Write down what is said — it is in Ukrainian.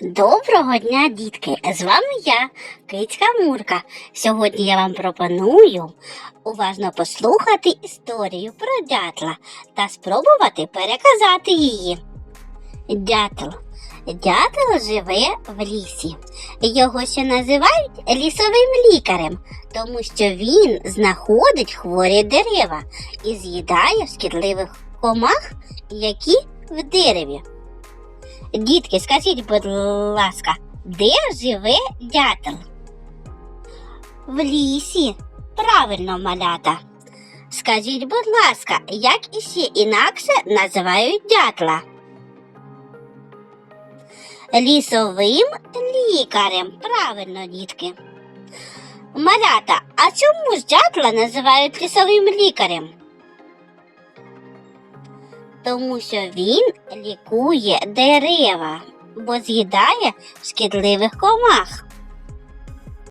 Доброго дня, дітки! З вами я, Кицька Мурка. Сьогодні я вам пропоную уважно послухати історію про дятла та спробувати переказати її. Дятел. Дятел живе в лісі. Його ще називають лісовим лікарем, тому що він знаходить хворі дерева і з'їдає шкідливих комах, які в дереві. Дітки, скажіть, будь ласка, де живе дятел? В лісі. Правильно, малята. Скажіть, будь ласка, як іще інакше називають дятла? Лісовим лікарем. Правильно, дітки. Малята, а чому ж дятла називають лісовим лікарем? Тому що він лікує дерева, бо з'їдає шкідливих комах.